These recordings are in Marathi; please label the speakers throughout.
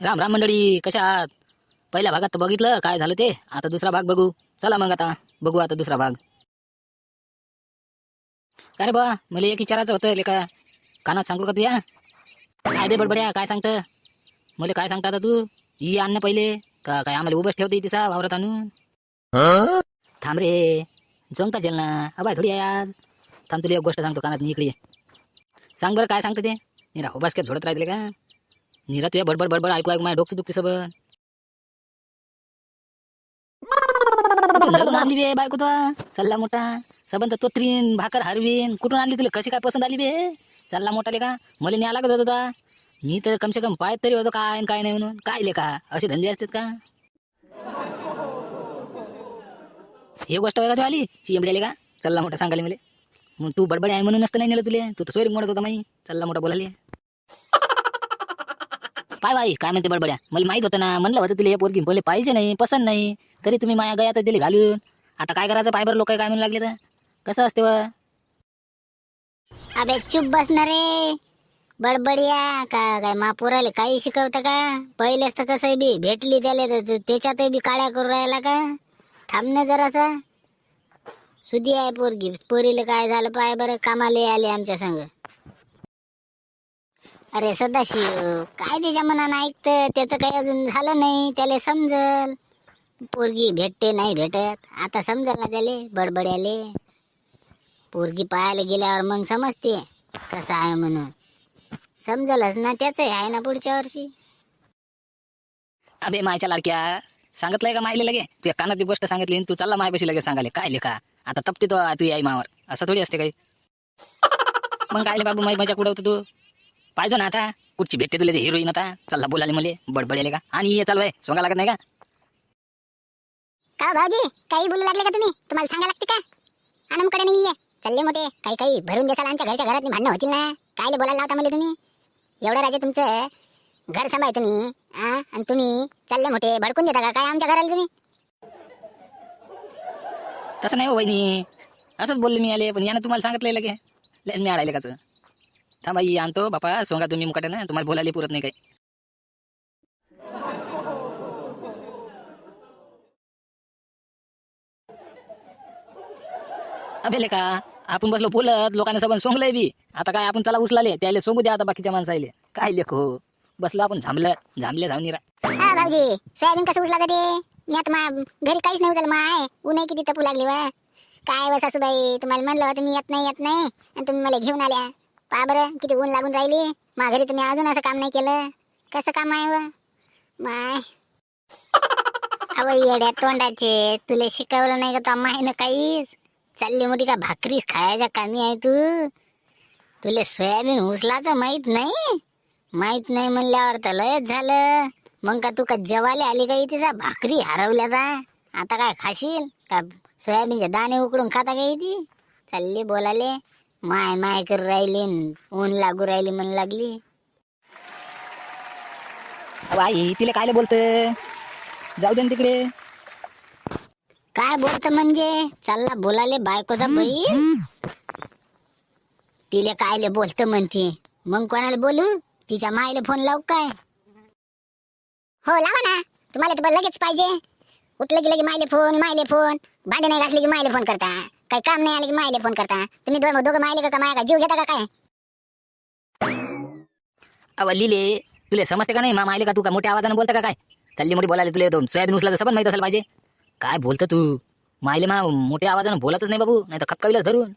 Speaker 1: राम राम मंडळी कशा आहात? पहिल्या भागात तर बघितलं काय झालं ते? आता दुसरा भाग बघू. चला मग आता बघू आता दुसरा भाग. काय रे बा मला एक विचारायचं होतं लेका कानात सांगू का तुया? काय दे बडबड्या काय सांगतं? मला काय सांगता आता तू? ये आण ना पहिले. का काय आम्हाला उभंच ठेवते तिचा वावरात आणून? थांब रे जमता चल ना? अबाय थोडी आहे आज. थांब तुला एक गोष्ट सांगतो कानात इकडे सांग बरं काय सांगतं ते? राहू उभास काय झोडत राहते का? निरा तुया बडबड बडबड ऐकू ऐकू माझ्या डोकं दुखते सबन. लग्न आणली बे बायको तो. चल्ला मोठा. सबंध तोत्रीन भाकर हरवीन. कुठून आणली तुला? कशी काय पसंत आली बे? चल्ला मोठा लेका मला न्याय लागत होता मी तर कमसे कम पायत तरी होतो काय आणि काय नाही म्हणून. काय लेका असे धंदे असतात का? हे गोष्ट बघा तू आली चिमड्याले का? चल्ला मोठा सांगायला मला. मग तू बडबड आहे म्हणून नसतं नाही नेलं तुले. तू तर सोयरीक म्हणत होता माई. चल्ला मोठा बोलाले पाय बाई काय म्हणते बडबड्या? मला माहीत होतं ना म्हणलं होतं तुला हे पोरगी बोले पाहिजे नाही पसंत नाही. तरी तुम्ही माया गया तर दिली घालून. आता काय करायचं पायबर लोक काय म्हणू लागले तर? कसं असते व
Speaker 2: अबे चुप बसणार रे. बडबडिया का काय मापुराले काही शिकवतं का? पहिलेच तर कसं बी भेटली त्याला तर त्याच्यातही बी काळ्या करू राहिला का? थांब ना जरासा. सुधी आहे पोरगी. पोरीला काय झालं पाय बरं कामाला आले आमच्या संग. अरे सदाशिव काय त्याच्या मनानं ऐकतं? त्याचं काही अजून झालं नाही त्याला समजल. पोरगी भेटते नाही भेटत. आता समजल ना त्याले बडबड्याले. पोरगी पाहायला गेल्यावर मग समजते कसं आहे म्हणून. समजलच ना त्याच आहे ना पुढच्या वर्षी.
Speaker 1: अबे मायच्या लाडक्या सांगितलंय का मायले लगे? तू कानात ती गोष्ट सांगितली आणि तू चालला मायपाशी लगे सांगाले काय लेखा? आता तपते तो तू आई मावर असं थोडी असते काही. मग काय बाबू माई मजा कुठं होतं तू? पाहिजे ना आता. कुठची भेटते तुला हिरोईन आता? चल्ला बोलाले मले. बडबडेले का? आणि ये चालू आहे सोंगा लागत नाही का?
Speaker 2: का भाऊजी? काही बोलू लागले का तुम्ही? तुम्हाला सांगा लागते का? आनंदकडे नाही ये. चालले मोठे. काही काही भरून देसाल आमच्या घरच्या घरात भांडणं होतील ना. काय बोलायला लावता मला तुम्ही? एवढं राजे तुमचं घर सांभाळ तुम्ही आ? आणि तुम्ही चालले मोठे. भडकून देता का? काय आमच्या घराला तुम्ही?
Speaker 1: तसं नाही हो वहिनी. असंच बोलले मी आले पण यानं तुम्हाला सांगितलंय लगे लय मी आडायले काच थांबा ही आणतो बापा. सोंगा तुम्ही मुकाटे ना तुम्हाला बोलायला पुरत नाही काही. अबे का आपण बसलो बोलत लोकांना सबन सोंगलंय बी. आता काय आपण त्याला उचलाले त्याला सोंगू द्या आता बाकीच्या माणसाले. काय लेखो? बसलो आपण झांबलं झांबले जाऊन
Speaker 2: हा भाऊजी सोयाबीन कसं उचला ते? मी आता मा घरी काहीच नाही उचल माय. ऊनही किती तपू लागली वा. काय व सासूबाई तुम्हाला म्हणलं होतं मी येत नाही येत नाही. आणि तुम्ही मला घेऊन आल्या. पा बरं किती ऊन लागून राहिली. माघारी तुम्ही अजून असं काम नाही केलं. कसं काम आहे व? माय. अव येड्या तोंडाचे तुला शिकवलं नाही का तो माय ना काहीच? चालली मोठी का भाकरी खायच्या कामी आहे तू? तुला सोयाबीन उचलाचं माहीत नाही? माहीत नाही म्हणल्यावर तर लयच झालं. मग का तू का जेवायला आली का तिचा भाकरी हरवल्याचा आता काय खाशील? का सोयाबीनचे दाणे उकडून खाता का ती चालली बोलाले. माय माय करू राहिली ऊन लागू राहिली म्हण लागली.
Speaker 1: अहो आई तिला कायले बोलतं? जाऊ दे ना तिकडे.
Speaker 2: काय बोलत म्हणजे? चालला बोलाले बायकोचा बाई तिले कायले बोलत म्हणते. मग कोणाला बोलू? तिच्या मायले फोन लावू काय? हो लावा ना. तुम्हाला तर लगेच पाहिजे. उठलं की लगे मायले फोन मायले फोन. भांडे नाही घातले की मायले फोन करता. काही काम नाही आले की मायले फोन करता. तुम्ही दोघं दोघं मायले का माया का जीव घेता का काय?
Speaker 1: अव लिले तुला समजते का नाही? मामा आले का तू का मोठ्या आवाजाने बोलता का काय? चालली मोठी बोलायला तुला येतो सोयाबीन उचला सबन माहीत असेल पाहिजे. काय बोलतं तू? मायले मा मोठ्या आवाजाने बोलतच नाही बाबू नाही तर खपकाविला धरून.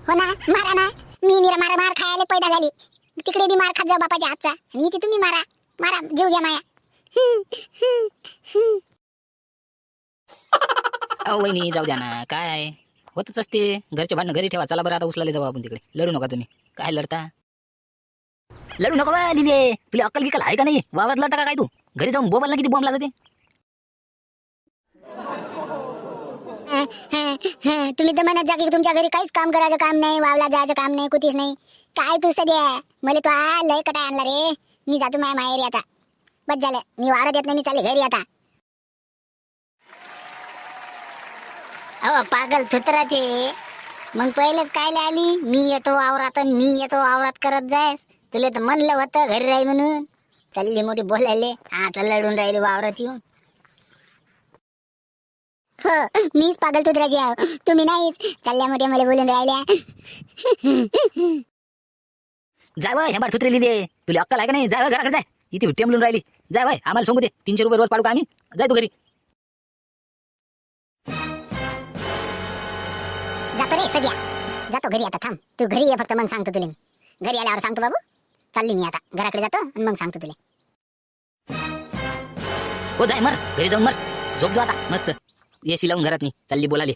Speaker 2: हो ना? मारा ना? मी निरा मारा मार खायला पैदा झाली. तिकडे बी मार खात जाऊ बापाच्या हातचा. आणि इथे तुम्ही मारा. मारा जीव घ्या माया.
Speaker 1: अहो वहिनी जाऊ द्या ना. काय होतच असते. घरचे भांडणं घरी ठेवा. चला बरं आता उचलाले जाऊ आपण तिकडे. लढू नका तुम्ही. काय लढता? लढू नका बा लिले तुला अक्कल गिकल आहे का नाही? वावरात लढता का काय तू? घरी जाऊन बोंबाला किती बोंब लागते?
Speaker 2: हं, हं, हं. तुम्ही तर म्हणत जा की तुमच्या घरी काहीच काम करायचं काम नाही वावला जायचं काम नाही कुठेच नाही. काय तू सध्या? मला तो आ लय कटाय आणला रे. मी जातो माझ्या माहेरी आता. बस झालं. मी वावरात येत नाही मी चालले घरी आता. अहो पागल थुतराचे मग पहिलेच काय आली? मी येतो वावरात अन मी येतो वावरात करत जायस. तुला तर म्हणलं होतं घरी राही म्हणून.
Speaker 3: चालली मोठी बोलायले. आता लढून राहिले वावरात येऊन. हो मीच पागल तुत्राची आहो. तुम्ही नाहीच. चालल्यामध्ये मला बोलून राहिल्या.
Speaker 1: जाय वय हेंबार सुत्रे लिहिले तुला अक्कल आहे का नाही? जाय वय घराकडे जाय इथे टेंबलून राहिली. जाय वय आम्हाला सांगू दे. तीनशे रुपये रोज पाडू का आम्ही? जाय तू घरी.
Speaker 3: जातो रे सध्या जातो घरी आता थांब. तू घरी ये फक्त मग सांगतो तुला मी. घरी आल्यावर सांगतो बाबू. चालली मी आता. घराकडे जातो आणि मग सांगतो तुला.
Speaker 1: हो जाय मर. घरी जाऊन मर. झोप जो आता. मस्त. येशी लावून घरात मी. चालली बोलाले.